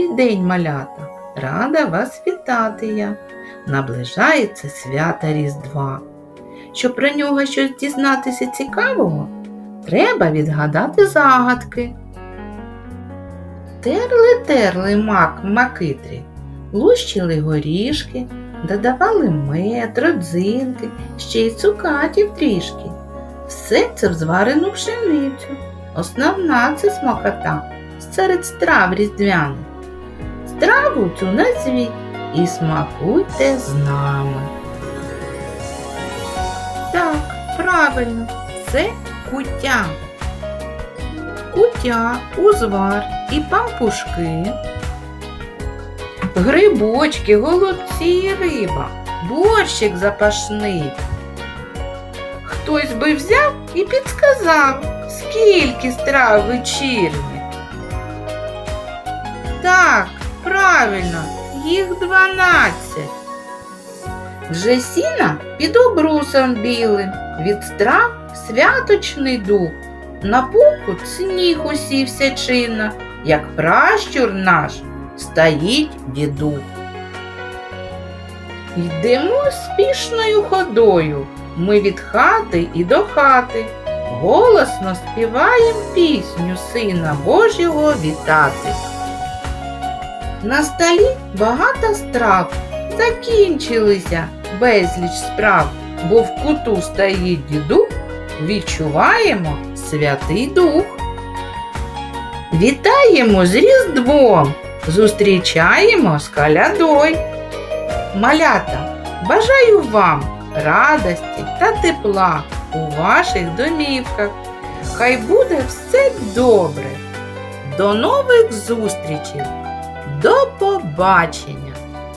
Добрий день, малята! Рада вас вітати я. Наближається свята Різдва. Щоб про нього щось дізнатися цікавого, треба відгадати загадки. Терли терли мак макитрі, лущили горішки, додавали мед, родзинки, ще й цукатів трішки. Все це в зварену пшеницю. Основна це смакота серед страв різдвяних. Страву цю назвіть і смакуйте з нами. Так, правильно, це куття. Куття, узвар і пампушки. Грибочки, голубці і риба, борщик запашний. Хтось би взяв і підсказав, скільки страв вечірні. Правильно, їх дванадцять. Вже сіна під обрусом білим, від страв святочний дух. На покут сніг усівся чинно, як пращур наш стоїть дідух. Йдемо спішною ходою, ми від хати і до хати. Голосно співаєм пісню Сина Божого вітати. На столі багато страв, закінчилися безліч справ, бо в куту стоїть дідух, відчуваємо Святий Дух. Вітаємо з Різдвом, зустрічаємо з калядой. Малята, бажаю вам радості та тепла у ваших домівках. Хай буде все добре. До нових зустрічей! До побачення!